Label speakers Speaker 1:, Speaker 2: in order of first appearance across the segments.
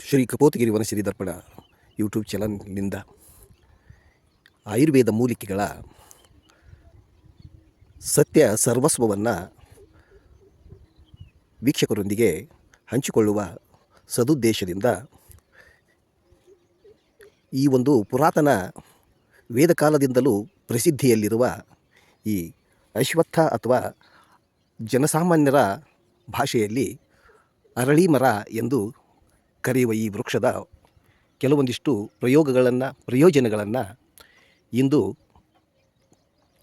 Speaker 1: Shri Kapotagiri Vanashree Darpana YouTube ಚಾನಲ್ನಿಂದ ಆಯುರ್ವೇದ ಮೂಲಿಕೆಗಳ ಸತ್ಯ ಸರ್ವಸ್ವವನ್ನು ವೀಕ್ಷಕರೊಂದಿಗೆ ಹಂಚಿಕೊಳ್ಳುವ ಸದುದ್ದೇಶದಿಂದ ಈ ಒಂದು ಪುರಾತನ ವೇದಕಾಲದಿಂದಲೂ ಪ್ರಸಿದ್ಧಿಯಲ್ಲಿರುವ ಈ ಅಶ್ವತ್ಥ ಅಥವಾ ಜನಸಾಮಾನ್ಯರ ಭಾಷೆಯಲ್ಲಿ ಅರಳಿ ಮರ ಎಂದು ಕರೆಯುವ ಈ ವೃಕ್ಷದ ಕೆಲವೊಂದಿಷ್ಟು ಪ್ರಯೋಗಗಳನ್ನು, ಪ್ರಯೋಜನಗಳನ್ನು ಇಂದು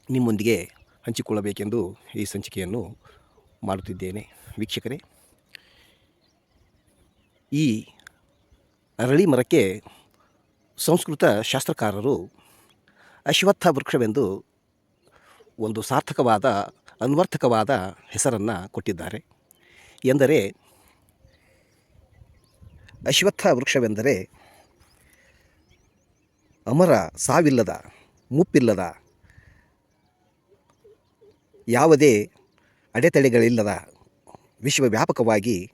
Speaker 1: ನಿಮ್ಮೊಂದಿಗೆ ಹಂಚಿಕೊಳ್ಳಬೇಕೆಂದು ಈ ಸಂಚಿಕೆಯನ್ನು ಮಾಡುತ್ತಿದ್ದೇನೆ. ವೀಕ್ಷಕರೇ, ಈ ಅರಳಿ ಮರಕ್ಕೆ ಸಂಸ್ಕೃತ ಶಾಸ್ತ್ರಕಾರರು ಅಶ್ವತ್ಥ ವೃಕ್ಷವೆಂದು ಒಂದು ಸಾರ್ಥಕವಾದ, ಅನ್ವರ್ಥಕವಾದ ಹೆಸರನ್ನು ಕೊಟ್ಟಿದ್ದಾರೆ. ಎಂದರೆ ಅಶ್ವತ್ಥ ವೃಕ್ಷವೆಂದರೆ ಅಮರ ಸಾವಿಲ್ಲದ, ಮುಪ್ಪಿಲ್ಲದ, ಯಾವುದೇ ಅಡೆತಡೆಗಳಿಲ್ಲದ, ವಿಶ್ವವ್ಯಾಪಕವಾಗಿ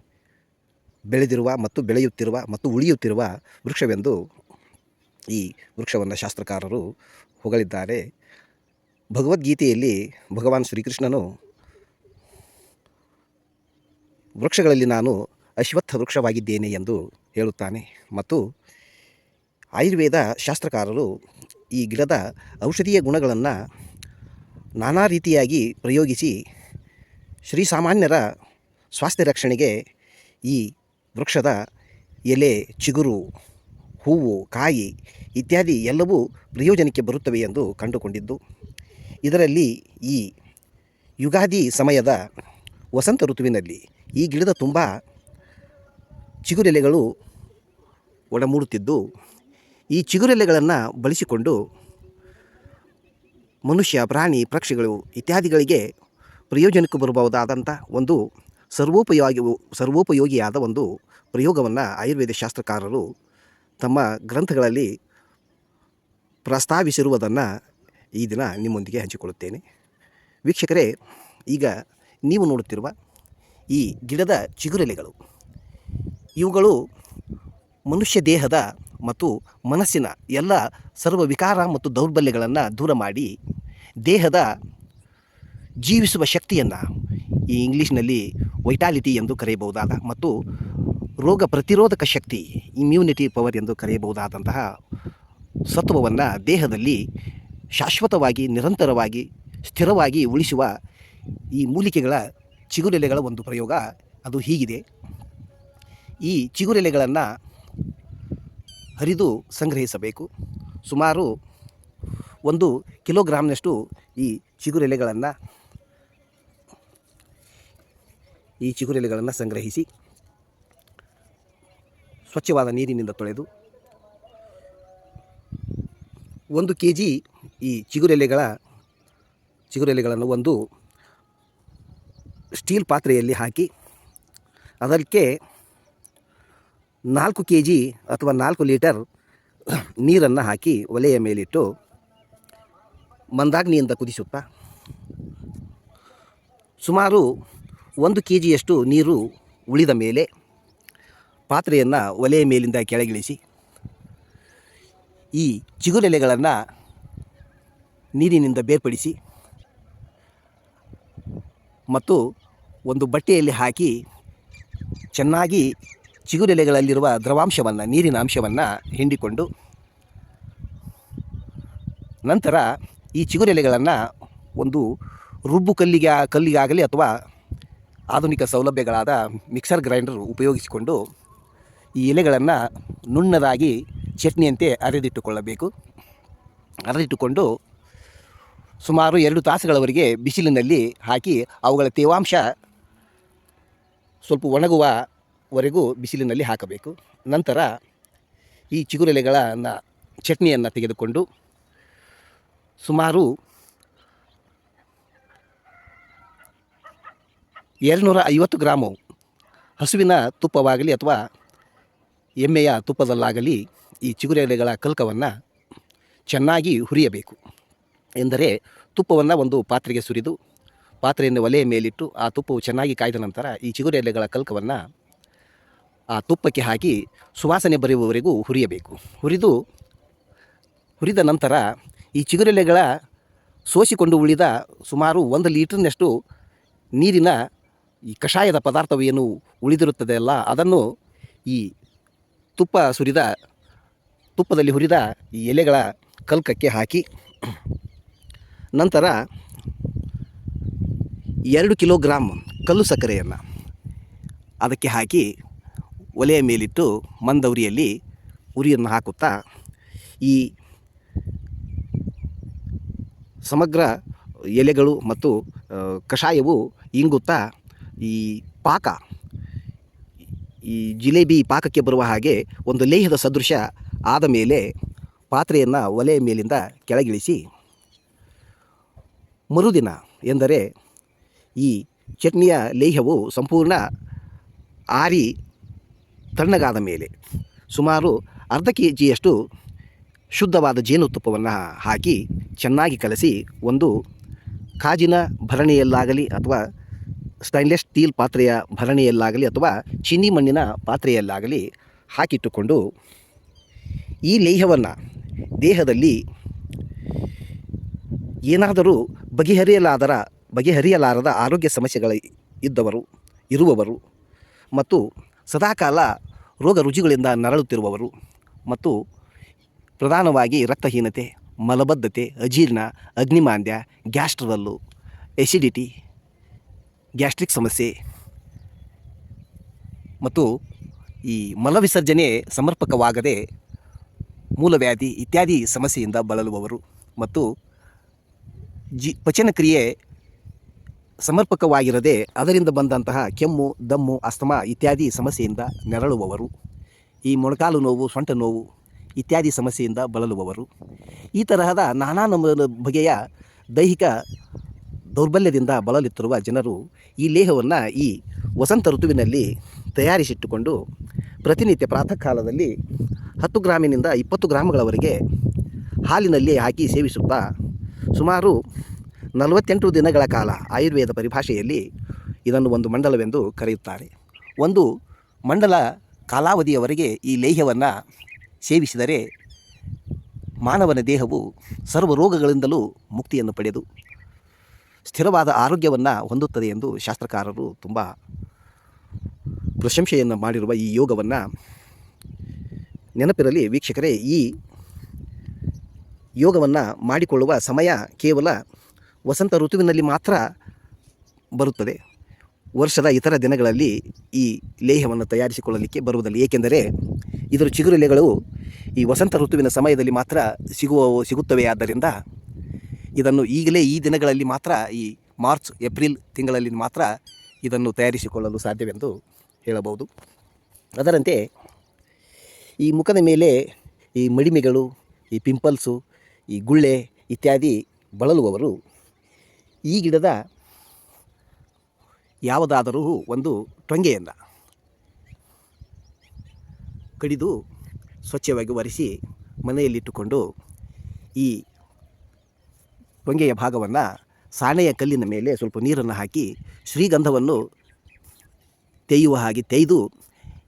Speaker 1: ಬೆಳೆದಿರುವ ಮತ್ತು ಬೆಳೆಯುತ್ತಿರುವ ಮತ್ತು ಉಳಿಯುತ್ತಿರುವ ವೃಕ್ಷವೆಂದು ಈ ವೃಕ್ಷವನ್ನು ಶಾಸ್ತ್ರಕಾರರು ಹೊಗಳಿದ್ದಾರೆ. ಭಗವದ್ಗೀತೆಯಲ್ಲಿ ಭಗವಾನ್ ಶ್ರೀಕೃಷ್ಣನು ವೃಕ್ಷಗಳಲ್ಲಿ ನಾನು ಅಶ್ವತ್ಥ ವೃಕ್ಷವಾಗಿದ್ದೇನೆ ಎಂದು ಹೇಳುತ್ತಾನೆ. ಮತ್ತು ಆಯುರ್ವೇದ ಶಾಸ್ತ್ರಕಾರರು ಈ ಗಿಡದ ಔಷಧೀಯ ಗುಣಗಳನ್ನು ನಾನಾ ರೀತಿಯಾಗಿ ಪ್ರಯೋಗಿಸಿ ಶ್ರೀಸಾಮಾನ್ಯರ ಸ್ವಾಸ್ಥ್ಯ ರಕ್ಷಣೆಗೆ ಈ ವೃಕ್ಷದ ಎಲೆ, ಚಿಗುರು, ಹೂವು, ಕಾಯಿ ಇತ್ಯಾದಿ ಎಲ್ಲವೂ ಪ್ರಯೋಜನಕ್ಕೆ ಬರುತ್ತವೆ ಎಂದು ಕಂಡುಕೊಂಡಿದ್ದು, ಇದರಲ್ಲಿ ಈ ಯುಗಾದಿ ಸಮಯದ ವಸಂತ ಋತುವಿನಲ್ಲಿ ಈ ಗಿಡದ ತುಂಬ ಚಿಗುರೆಲೆಗಳು ಒಡಮೂಡುತ್ತಿದ್ದು, ಈ ಚಿಗುರೆಲೆಗಳನ್ನು ಬಳಸಿಕೊಂಡು ಮನುಷ್ಯ, ಪ್ರಾಣಿ, ಪಕ್ಷಿಗಳು ಇತ್ಯಾದಿಗಳಿಗೆ ಪ್ರಯೋಜನಕ್ಕೆ ಬರಬಹುದಾದಂಥ ಒಂದು ಸರ್ವೋಪಯೋಗಿ, ಸರ್ವೋಪಯೋಗಿಯಾದ ಒಂದು ಪ್ರಯೋಗವನ್ನು ಆಯುರ್ವೇದ ಶಾಸ್ತ್ರಕಾರರು ತಮ್ಮ ಗ್ರಂಥಗಳಲ್ಲಿ ಪ್ರಸ್ತಾವಿಸಿರುವುದನ್ನು ಈ ದಿನ ನಿಮ್ಮೊಂದಿಗೆ ಹಂಚಿಕೊಳ್ಳುತ್ತೇನೆ. ವೀಕ್ಷಕರೇ, ಈಗ ನೀವು ನೋಡುತ್ತಿರುವ ಈ ಗಿಡದ ಚಿಗುರೆಲೆಗಳು. ಇವುಗಳು ಮನುಷ್ಯ ದೇಹದ ಮತ್ತು ಮನಸ್ಸಿನ ಎಲ್ಲ ಸರ್ವ ವಿಕಾರ ಮತ್ತು ದೌರ್ಬಲ್ಯಗಳನ್ನು ದೂರ ಮಾಡಿ ದೇಹದ ಜೀವಿಸುವ ಶಕ್ತಿಯನ್ನು ಈ ಇಂಗ್ಲೀಷ್ನಲ್ಲಿ ವೈಟಾಲಿಟಿ ಎಂದು ಕರೆಯಬಹುದಾದ ಮತ್ತು ರೋಗ ಪ್ರತಿರೋಧಕ ಶಕ್ತಿ ಇಮ್ಯುನಿಟಿ ಪವರ್ ಎಂದು ಕರೆಯಬಹುದಾದಂತಹ ಸತ್ವವನ್ನು ದೇಹದಲ್ಲಿ ಶಾಶ್ವತವಾಗಿ, ನಿರಂತರವಾಗಿ, ಸ್ಥಿರವಾಗಿ ಉಳಿಸುವ ಈ ಮೂಲಿಕೆಗಳ ಚಿಗುರೆಲೆಗಳ ಒಂದು ಪ್ರಯೋಗ ಅದು ಹೀಗಿದೆ. ಈ ಚಿಗುರೆಲೆಗಳನ್ನು ಹರಿದು ಸಂಗ್ರಹಿಸಬೇಕು. ಸುಮಾರು ಒಂದು ಕಿಲೋಗ್ರಾಮ್ನಷ್ಟು ಈ ಚಿಗುರೆಲೆಗಳನ್ನು ಈ ಚಿಗುರೆಲೆಗಳನ್ನು ಸಂಗ್ರಹಿಸಿ ಸ್ವಚ್ಛವಾದ ನೀರಿನಿಂದ ತೊಳೆದು ಒಂದು ಕೆ ಜಿ ಈ ಚಿಗುರೆಲೆಗಳ ಚಿಗುರೆಲೆಗಳನ್ನು ಒಂದು ಸ್ಟೀಲ್ ಪಾತ್ರೆಯಲ್ಲಿ ಹಾಕಿ ಅದಕ್ಕೆ ನಾಲ್ಕು ಕೆ ಜಿ ಅಥವಾ ನಾಲ್ಕು ಲೀಟರ್ ನೀರನ್ನು ಹಾಕಿ ಒಲೆಯ ಮೇಲಿಟ್ಟು ಮಂದಾಗ್ನಿಯಿಂದ ಕುದಿಸುತ್ತಾ ಸುಮಾರು ಒಂದು ಕೆ ಜಿಯಷ್ಟು ನೀರು ಉಳಿದ ಮೇಲೆ ಪಾತ್ರೆಯನ್ನು ಒಲೆಯ ಮೇಲಿಂದ ಕೆಳಗಿಳಿಸಿ ಈ ಚಿಗುರೆಲೆಗಳನ್ನು ನೀರಿನಿಂದ ಬೇರ್ಪಡಿಸಿ ಮತ್ತು ಒಂದು ಬಟ್ಟೆಯಲ್ಲಿ ಹಾಕಿ ಚೆನ್ನಾಗಿ ಚಿಗುರೆಲೆಗಳಲ್ಲಿರುವ ದ್ರವಾಂಶವನ್ನು, ನೀರಿನ ಅಂಶವನ್ನು ಹಿಂಡಿಕೊಂಡು ನಂತರ ಈ ಚಿಗುರೆಲೆಗಳನ್ನು ಒಂದು ರುಬ್ಬು ಕಲ್ಲಿಗೆ, ಕಲ್ಲಿಗಾಗಲಿ ಅಥವಾ ಆಧುನಿಕ ಸೌಲಭ್ಯಗಳಾದ ಮಿಕ್ಸರ್ ಗ್ರೈಂಡರ್ ಉಪಯೋಗಿಸಿಕೊಂಡು ಈ ಎಲೆಗಳನ್ನು ನುಣ್ಣದಾಗಿ ಚಟ್ನಿಯಂತೆ ಅರೆದಿಟ್ಟುಕೊಳ್ಳಬೇಕು. ಅರೆದಿಟ್ಟುಕೊಂಡು ಸುಮಾರು ಎರಡು ತಾಸುಗಳವರೆಗೆ ಬಿಸಿಲಿನಲ್ಲಿ ಹಾಕಿ ಅವುಗಳ ತೇವಾಂಶ ಸ್ವಲ್ಪ ಒಣಗುವವರೆಗೂ ಬಿಸಿಲಿನಲ್ಲಿ ಹಾಕಬೇಕು. ನಂತರ ಈ ಚಿಗುರೆಲೆಗಳನ್ನು ಚಟ್ನಿಯನ್ನು ತೆಗೆದುಕೊಂಡು ಸುಮಾರು ಎರಡುನೂರ ಐವತ್ತು ಗ್ರಾಮು ಹಸುವಿನ ತುಪ್ಪವಾಗಲಿ ಅಥವಾ ಎಮ್ಮೆಯ ತುಪ್ಪದಲ್ಲಾಗಲಿ ಈ ಚಿಗುರೆಲೆಗಳ ಕಲ್ಕವನ್ನು ಚೆನ್ನಾಗಿ ಹುರಿಯಬೇಕು. ಎಂದರೆ ತುಪ್ಪವನ್ನು ಒಂದು ಪಾತ್ರೆಗೆ ಸುರಿದು ಪಾತ್ರೆಯನ್ನು ಒಲೆಯ ಮೇಲಿಟ್ಟು ಆ ತುಪ್ಪವು ಚೆನ್ನಾಗಿ ಕಾಯ್ದ ನಂತರ ಈ ಚಿಗುರೆಲೆಗಳ ಕಲ್ಕವನ್ನು ಆ ತುಪ್ಪಕ್ಕೆ ಹಾಕಿ ಸುವಾಸನೆ ಬರೆಯುವವರೆಗೂ ಹುರಿಯಬೇಕು. ಹುರಿದು, ಹುರಿದ ನಂತರ ಈ ಚಿಗುರೆಲೆಗಳ ಸೋಸಿಕೊಂಡು ಉಳಿದ ಸುಮಾರು ಒಂದು ಲೀಟರ್ನಷ್ಟು ನೀರಿನ ಈ ಕಷಾಯದ ಪದಾರ್ಥವೇನು ಉಳಿದಿರುತ್ತದೆ ಅಲ್ಲ, ಅದನ್ನು ಈ ತುಪ್ಪ ಸುರಿದ, ತುಪ್ಪದಲ್ಲಿ ಹುರಿದ ಈ ಎಲೆಗಳ ಕಲ್ಕಕ್ಕೆ ಹಾಕಿ, ನಂತರ ಎರಡು ಕಿಲೋಗ್ರಾಮ್ ಕಲ್ಲು ಸಕ್ಕರೆಯನ್ನು ಅದಕ್ಕೆ ಹಾಕಿ ಒಲೆಯ ಮೇಲಿಟ್ಟು ಮಂದೌರಿಯಲ್ಲಿ ಉರಿಯನ್ನು ಹಾಕುತ್ತಾ ಈ ಸಮಗ್ರ ಎಲೆಗಳು ಮತ್ತು ಕಷಾಯವು ಇಂಗುತ್ತಾ ಈ ಪಾಕ, ಈ ಜಿಲೇಬಿ ಪಾಕಕ್ಕೆ ಬರುವ ಹಾಗೆ ಒಂದು ಲೇಹದ ಸದೃಶ ಆದ ಮೇಲೆ ಪಾತ್ರೆಯನ್ನು ಒಲೆಯ ಮೇಲಿಂದ ಕೆಳಗಿಳಿಸಿ, ಮರುದಿನ ಎಂದರೆ ಈ ಚಟ್ನಿಯ ಲೇಹವು ಸಂಪೂರ್ಣ ಆರಿ ತಣ್ಣಗಾದ ಮೇಲೆ ಸುಮಾರು ಅರ್ಧ ಕೆ ಜಿಯಷ್ಟು ಶುದ್ಧವಾದ ಜೇನುತುಪ್ಪವನ್ನು ಹಾಕಿ ಚೆನ್ನಾಗಿ ಕಲಸಿ ಒಂದು ಕಾಜಿನ ಭರಣಿಯಲ್ಲಾಗಲಿ ಅಥವಾ ಸ್ಟೈನ್ಲೆಸ್ ಸ್ಟೀಲ್ ಪಾತ್ರೆಯ ಭರಣಿಯಲ್ಲಾಗಲಿ ಅಥವಾ ಚೀನಿ ಮಣ್ಣಿನ ಪಾತ್ರೆಯಲ್ಲಾಗಲಿ ಹಾಕಿಟ್ಟುಕೊಂಡು ಈ ಲೇಹವನ್ನು ದೇಹದಲ್ಲಿ ಏನಾದರೂ ಬಗೆಹರಿಯಲಾದರ, ಬಗೆಹರಿಯಲಾರದ ಆರೋಗ್ಯ ಸಮಸ್ಯೆಗಳ ಇದ್ದವರು, ಇರುವವರು ಮತ್ತು ಸದಾಕಾಲ ರೋಗ ರುಜಿಗಳಿಂದ ನರಳುತ್ತಿರುವವರು ಮತ್ತು ಪ್ರಧಾನವಾಗಿ ರಕ್ತಹೀನತೆ, ಮಲಬದ್ಧತೆ, ಅಜೀರ್ಣ, ಅಗ್ನಿಮಾಂದ್ಯ, ಗ್ಯಾಸ್ಟ್ರಲ್ಲು ಎಸಿಡಿಟಿ ಗ್ಯಾಸ್ಟ್ರಿಕ್ ಸಮಸ್ಯೆ ಮತ್ತು ಈ ಮಲವಿಸರ್ಜನೆ ಸಮರ್ಪಕವಾಗದೆ ಮೂಲವ್ಯಾಧಿ ಇತ್ಯಾದಿ ಸಮಸ್ಯೆಯಿಂದ ಬಳಲುವವರು ಮತ್ತು ಜಿ ಪಚನಕ್ರಿಯೆ ಸಮರ್ಪಕವಾಗಿರದೆ ಅದರಿಂದ ಬಂದಂತಹ ಕೆಮ್ಮು, ದಮ್ಮು, ಅಸ್ತಮಾ ಇತ್ಯಾದಿ ಸಮಸ್ಯೆಯಿಂದ ನೆರಳುವವರು. ಈ ಮೊಣಕಾಲು ನೋವು, ಸೊಂಟ ನೋವು ಇತ್ಯಾದಿ ಸಮಸ್ಯೆಯಿಂದ ಬಳಲುವವರು. ಈ ತರಹದ ನಾನಾ ನಮ್ಮ ಬಗೆಯ ದೈಹಿಕ ದೌರ್ಬಲ್ಯದಿಂದ ಬಳಲುತ್ತಿರುವ ಜನರು ಈ ಲೇಹವನ್ನು ಈ ವಸಂತ ಋತುವಿನಲ್ಲಿ ತಯಾರಿಸಿಟ್ಟುಕೊಂಡು ಪ್ರತಿನಿತ್ಯ ಪ್ರಾತಃ ಕಾಲದಲ್ಲಿ ಹತ್ತು ಗ್ರಾಮಿನಿಂದ ಇಪ್ಪತ್ತು ಗ್ರಾಮಗಳವರೆಗೆ ಹಾಲಿನಲ್ಲಿ ಹಾಕಿ ಸೇವಿಸುತ್ತಾ ಸುಮಾರು ನಲವತ್ತೆಂಟು ದಿನಗಳ ಕಾಲ ಆಯುರ್ವೇದ ಪರಿಭಾಷೆಯಲ್ಲಿ ಇದನ್ನು ಒಂದು ಮಂಡಲವೆಂದು ಕರೆಯುತ್ತಾರೆ. ಒಂದು ಮಂಡಲ ಕಾಲಾವಧಿಯವರೆಗೆ ಈ ಲೇಹ್ಯವನ್ನು ಸೇವಿಸಿದರೆ ಮಾನವನ ದೇಹವು ಸರ್ವ ರೋಗಗಳಿಂದಲೂ ಮುಕ್ತಿಯನ್ನು ಪಡೆದು ಸ್ಥಿರವಾದ ಆರೋಗ್ಯವನ್ನು ಹೊಂದುತ್ತದೆ ಎಂದು ಶಾಸ್ತ್ರಕಾರರು ತುಂಬ ಪ್ರಶಂಸೆಯನ್ನು ಮಾಡಿರುವ ಈ ಯೋಗವನ್ನು ನೆನಪಿರಲಿ ವೀಕ್ಷಕರೇ, ಈ ಯೋಗವನ್ನು ಮಾಡಿಕೊಳ್ಳುವ ಸಮಯ ಕೇವಲ ವಸಂತ ಋತುವಿನಲ್ಲಿ ಮಾತ್ರ ಬರುತ್ತದೆ. ವರ್ಷದ ಇತರ ದಿನಗಳಲ್ಲಿ ಈ ಲೇಹವನ್ನು ತಯಾರಿಸಿಕೊಳ್ಳಲಿಕ್ಕೆ ಬರುವುದಿಲ್ಲ. ಏಕೆಂದರೆ ಇದರ ಚಿಗುರೆಲೆಗಳು ಈ ವಸಂತ ಋತುವಿನ ಸಮಯದಲ್ಲಿ ಮಾತ್ರ ಸಿಗುವ, ಸಿಗುತ್ತವೆ. ಆದ್ದರಿಂದ ಇದನ್ನು ಈಗಲೇ ಈ ದಿನಗಳಲ್ಲಿ ಮಾತ್ರ ಈ ಮಾರ್ಚ್, ಏಪ್ರಿಲ್ ತಿಂಗಳಲ್ಲಿ ಮಾತ್ರ ಇದನ್ನು ತಯಾರಿಸಿಕೊಳ್ಳಲು ಸಾಧ್ಯವೆಂದು ಹೇಳಬಹುದು. ಅದರಂತೆ ಈ ಮುಖದ ಮೇಲೆ ಈ ಮಡಿಮೆಗಳು, ಈ ಪಿಂಪಲ್ಸು, ಈ ಗುಳ್ಳೆ ಇತ್ಯಾದಿ ಬಳಲುವವರು ಈ ಗಿಡದ ಯಾವುದಾದರೂ ಒಂದು ಟೊಂಗೆಯನ್ನು ಕಡಿದು ಸ್ವಚ್ಛವಾಗಿ ಒರೆಸಿ ಮನೆಯಲ್ಲಿಟ್ಟುಕೊಂಡು ಈ ಟೊಂಗೆಯ ಭಾಗವನ್ನು ಸಾಣೆಯ ಕಲ್ಲಿನ ಮೇಲೆ ಸ್ವಲ್ಪ ನೀರನ್ನು ಹಾಕಿ ಶ್ರೀಗಂಧವನ್ನು ತೇಯುವ ಹಾಗೆ ತೆಯ್ದು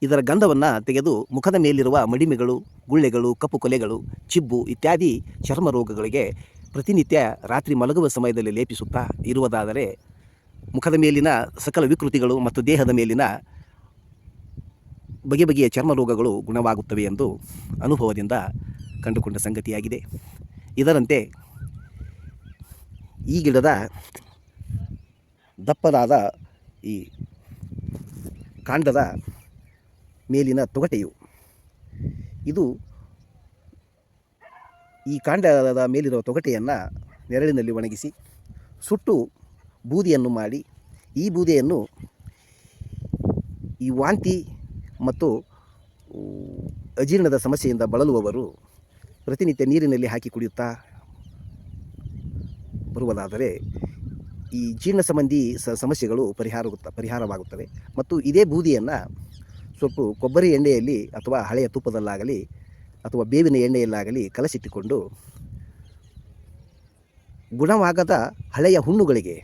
Speaker 1: ಇದರ ಗಂಧವನ್ನು ತೆಗೆದು ಮುಖದ ಮೇಲಿರುವ ಮಡಿಮೆಗಳು, ಗುಳ್ಳೆಗಳು, ಕಪ್ಪು ಕೊಲೆಗಳು, ಚಿಬ್ಬು ಇತ್ಯಾದಿ ಚರ್ಮ ರೋಗಗಳಿಗೆ ಪ್ರತಿನಿತ್ಯ ರಾತ್ರಿ ಮಲಗುವ ಸಮಯದಲ್ಲಿ ಲೇಪಿಸುತ್ತಾ ಇರುವುದಾದರೆ ಮುಖದ ಮೇಲಿನ ಸಕಲ ವಿಕೃತಿಗಳು ಮತ್ತು ದೇಹದ ಮೇಲಿನ ಬಗೆ ಬಗೆಯ ಚರ್ಮ ರೋಗಗಳು ಗುಣವಾಗುತ್ತವೆ ಎಂದು ಅನುಭವದಿಂದ ಕಂಡುಕೊಂಡ ಸಂಗತಿಯಾಗಿದೆ. ಇದರಂತೆ ಈ ಗಿಡದ ದಪ್ಪದಾದ ಈ ಕಾಂಡದ ಮೇಲಿನ ತೊಗಟೆಯು, ಇದು ಈ ಕಾಂಡದ ಮೇಲಿರುವ ತೊಗಟೆಯನ್ನು ನೆರಳಿನಲ್ಲಿ ಒಣಗಿಸಿ ಸುಟ್ಟು ಬೂದಿಯನ್ನು ಮಾಡಿ, ಈ ಬೂದಿಯನ್ನು ಈ ವಾಂತಿ ಮತ್ತು ಅಜೀರ್ಣದ ಸಮಸ್ಯೆಯಿಂದ ಬಳಲುವವರು ಪ್ರತಿನಿತ್ಯ ನೀರಿನಲ್ಲಿ ಹಾಕಿ ಕುಡಿಯುತ್ತಾ ಬರುವುದಾದರೆ ಈ ಜೀರ್ಣ ಸಂಬಂಧಿ ಸಮಸ್ಯೆಗಳು ಪರಿಹಾರ ಪರಿಹಾರವಾಗುತ್ತವೆ. ಮತ್ತು ಇದೇ ಬೂದಿಯನ್ನು ಸ್ವಲ್ಪ ಕೊಬ್ಬರಿ ಎಣ್ಣೆಯಲ್ಲಿ ಅಥವಾ ಹಳೆಯ ತುಪ್ಪದಲ್ಲಾಗಲಿ ಅಥವಾ ಬೇವಿನ ಎಣ್ಣೆಯಲ್ಲಾಗಲಿ ಕಲಸಿಟ್ಟುಕೊಂಡು ಗುಣವಾಗದ ಹಳೆಯ ಹುಣ್ಣುಗಳಿಗೆ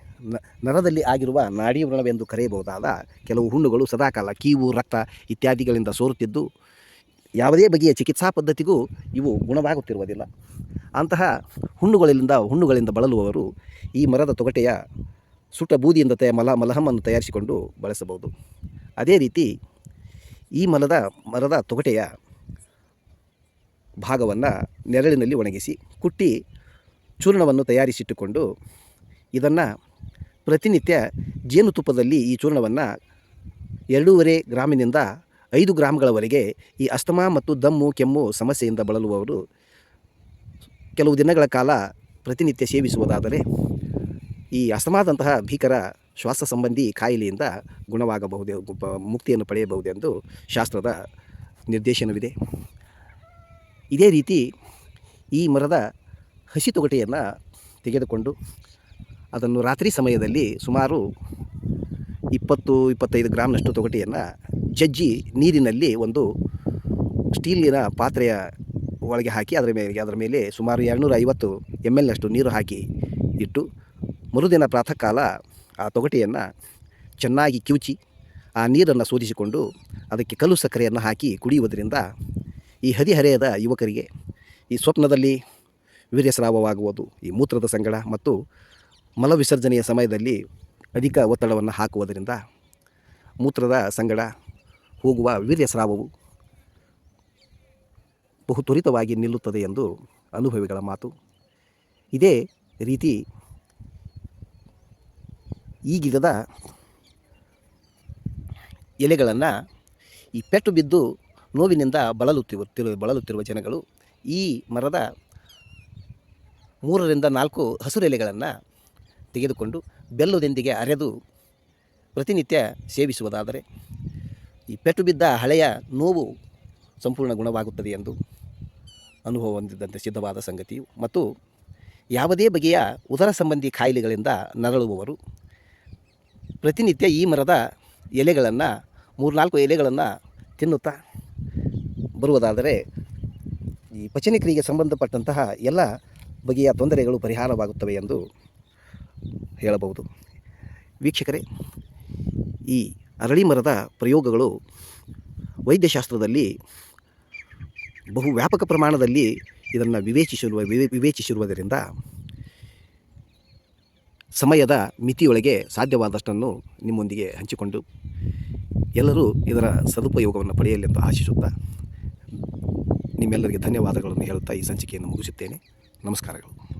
Speaker 1: ನರದಲ್ಲಿ ಆಗಿರುವ ನಾಡಿ ವ್ರಣವೆಂದು ಕರೆಯಬಹುದಾದ ಕೆಲವು ಹುಣ್ಣುಗಳು ಸದಾಕಾಲ ಕೀವು, ರಕ್ತ ಇತ್ಯಾದಿಗಳಿಂದ ಸೋರುತ್ತಿದ್ದು ಯಾವುದೇ ಬಗೆಯ ಚಿಕಿತ್ಸಾ ಪದ್ಧತಿಗೂ ಇವು ಗುಣವಾಗುತ್ತಿರುವುದಿಲ್ಲ. ಅಂತಹ ಹುಣ್ಣುಗಳಿಂದ ಹುಣ್ಣುಗಳಿಂದ ಬಳಲುವವರು ಈ ಮರದ ತೊಗಟೆಯ ಸುಟ್ಟ ಬೂದಿಯಿಂದ ತಯ ಮಲ, ಮಲಹಮ್ಮನ್ನು ತಯಾರಿಸಿಕೊಂಡು ಬಳಸಬಹುದು. ಅದೇ ರೀತಿ ಈ ಮಲದ, ಮರದ ತೊಗಟೆಯ ಭಾಗವನ್ನು ನೆರಳಿನಲ್ಲಿ ಒಣಗಿಸಿ ಕುಟ್ಟಿ ಚೂರ್ಣವನ್ನು ತಯಾರಿಸಿಟ್ಟುಕೊಂಡು ಇದನ್ನು ಪ್ರತಿನಿತ್ಯ ಜೇನುತುಪ್ಪದಲ್ಲಿ ಈ ಚೂರ್ಣವನ್ನು ಎರಡೂವರೆ ಗ್ರಾಮಿನಿಂದ ಐದು ಗ್ರಾಮ್ಗಳವರೆಗೆ ಈ ಅಸ್ತಮಾ ಮತ್ತು ದಮ್ಮು, ಕೆಮ್ಮು ಸಮಸ್ಯೆಯಿಂದ ಬಳಲುವವರು ಕೆಲವು ದಿನಗಳ ಕಾಲ ಪ್ರತಿನಿತ್ಯ ಸೇವಿಸುವುದಾದರೆ ಈ ಅಸ್ತಮಾದಂತಹ ಭೀಕರ ಶ್ವಾಸ ಸಂಬಂಧಿ ಕಾಯಿಲೆಯಿಂದ ಗುಣವಾಗಬಹುದು, ಮುಕ್ತಿಯನ್ನು ಪಡೆಯಬಹುದೆಂದು ಶಾಸ್ತ್ರದ ನಿರ್ದೇಶನವಿದೆ. ಇದೇ ರೀತಿ ಈ ಮರದ ಹಸಿ ತೊಗಟೆಯನ್ನು ತೆಗೆದುಕೊಂಡು ಅದನ್ನು ರಾತ್ರಿ ಸಮಯದಲ್ಲಿ ಸುಮಾರು ಇಪ್ಪತ್ತು, ಇಪ್ಪತ್ತೈದು ಗ್ರಾಮ್ನಷ್ಟು ತೊಗಟೆಯನ್ನು ಜಜ್ಜಿ ನೀರಿನಲ್ಲಿ ಒಂದು ಸ್ಟೀಲಿನ ಪಾತ್ರೆಯ ಒಳಗೆ ಹಾಕಿ ಅದರ ಮೇಲೆ ಅದರ ಮೇಲೆ ಸುಮಾರು ಎರಡುನೂರ ಐವತ್ತು ಎಂ ಎಲ್ನಷ್ಟು ನೀರು ಹಾಕಿ ಇಟ್ಟು ಮರುದಿನ ಪ್ರಾತಃ ಕಾಲ ಆ ತೊಗಟೆಯನ್ನು ಚೆನ್ನಾಗಿ ಕಿವುಚಿ ಆ ನೀರನ್ನು ಶೋಧಿಸಿಕೊಂಡು ಅದಕ್ಕೆ ಕಲ್ಲು ಸಕ್ಕರೆಯನ್ನು ಹಾಕಿ ಕುಡಿಯುವುದರಿಂದ ಈ ಹದಿಹರೆಯದ ಯುವಕರಿಗೆ ಈ ಸ್ವಪ್ನದಲ್ಲಿ ವೀರ್ಯಸ್ರಾವವಾಗುವುದು ಈ ಮೂತ್ರದ ಸಂಗಡ ಮತ್ತು ಮಲವಿಸರ್ಜನೆಯ ಸಮಯದಲ್ಲಿ ಅಧಿಕ ಒತ್ತಡವನ್ನು ಹಾಕುವುದರಿಂದ ಮೂತ್ರದ ಸಂಗಡ ಹೋಗುವ ವೀರ್ಯಸ್ರಾವವು ಬಹು ತ್ವರಿತವಾಗಿ ನಿಲ್ಲುತ್ತದೆ ಎಂದು ಅನುಭವಿಗಳ ಮಾತು. ಇದೇ ರೀತಿ ಈ ಗಿಡದ ಎಲೆಗಳನ್ನು ಈ ಪೆಟ್ಟು ಬಿದ್ದು ನೋವಿನಿಂದ ಬಳಲುತ್ತಿರುವ ಬಳಲುತ್ತಿರುವ ಜನಗಳು ಈ ಮರದ ಮೂರರಿಂದ ನಾಲ್ಕು ಹಸುರೆಲೆಗಳನ್ನು ತೆಗೆದುಕೊಂಡು ಬೆಲ್ಲದೊಂದಿಗೆ ಅರೆದು ಪ್ರತಿನಿತ್ಯ ಸೇವಿಸುವುದಾದರೆ ಈ ಪೆಟ್ಟು ಬಿದ್ದ ಹಳೆಯ ನೋವು ಸಂಪೂರ್ಣ ಗುಣವಾಗುತ್ತದೆ ಎಂದು ಅನುಭವ ಹೊಂದಿದ್ದಂತೆ ಸಿದ್ಧವಾದ ಸಂಗತಿಯು. ಮತ್ತು ಯಾವುದೇ ಬಗೆಯ ಉದರ ಸಂಬಂಧಿ ಕಾಯಿಲೆಗಳಿಂದ ನರಳುವವರು ಪ್ರತಿನಿತ್ಯ ಈ ಮರದ ಎಲೆಗಳನ್ನು, ಮೂರ್ನಾಲ್ಕು ಎಲೆಗಳನ್ನು ತಿನ್ನುತ್ತಾ ಬರುವುದಾದರೆ ಈ ಪಚನಕ್ರಿಯೆಗೆ ಸಂಬಂಧಪಟ್ಟಂತಹ ಎಲ್ಲ ಬಗೆಯ ತೊಂದರೆಗಳು ಪರಿಹಾರವಾಗುತ್ತವೆ ಎಂದು ಹೇಳಬಹುದು. ವೀಕ್ಷಕರೇ, ಈ ಅರಳಿ ಮರದ ಪ್ರಯೋಗಗಳು ವೈದ್ಯಶಾಸ್ತ್ರದಲ್ಲಿ ಬಹು ವ್ಯಾಪಕ ಪ್ರಮಾಣದಲ್ಲಿ ಇದನ್ನು ವಿವೇಚಿಸಿರುವ, ವಿವೇ, ವಿವೇಚಿಸಿರುವುದರಿಂದ ಸಮಯದ ಮಿತಿಯೊಳಗೆ ಸಾಧ್ಯವಾದಷ್ಟನ್ನು ನಿಮ್ಮೊಂದಿಗೆ ಹಂಚಿಕೊಂಡು ಎಲ್ಲರೂ ಇದರ ಸದುಪಯೋಗವನ್ನು ಪಡೆಯಲೆಂದು ಆಶಿಸುತ್ತಾ ನಿಮ್ಮೆಲ್ಲರಿಗೆ ಧನ್ಯವಾದಗಳನ್ನು ಹೇಳುತ್ತಾ ಈ ಸಂಚಿಕೆಯನ್ನು ಮುಗಿಸುತ್ತೇನೆ. ನಮಸ್ಕಾರಗಳು.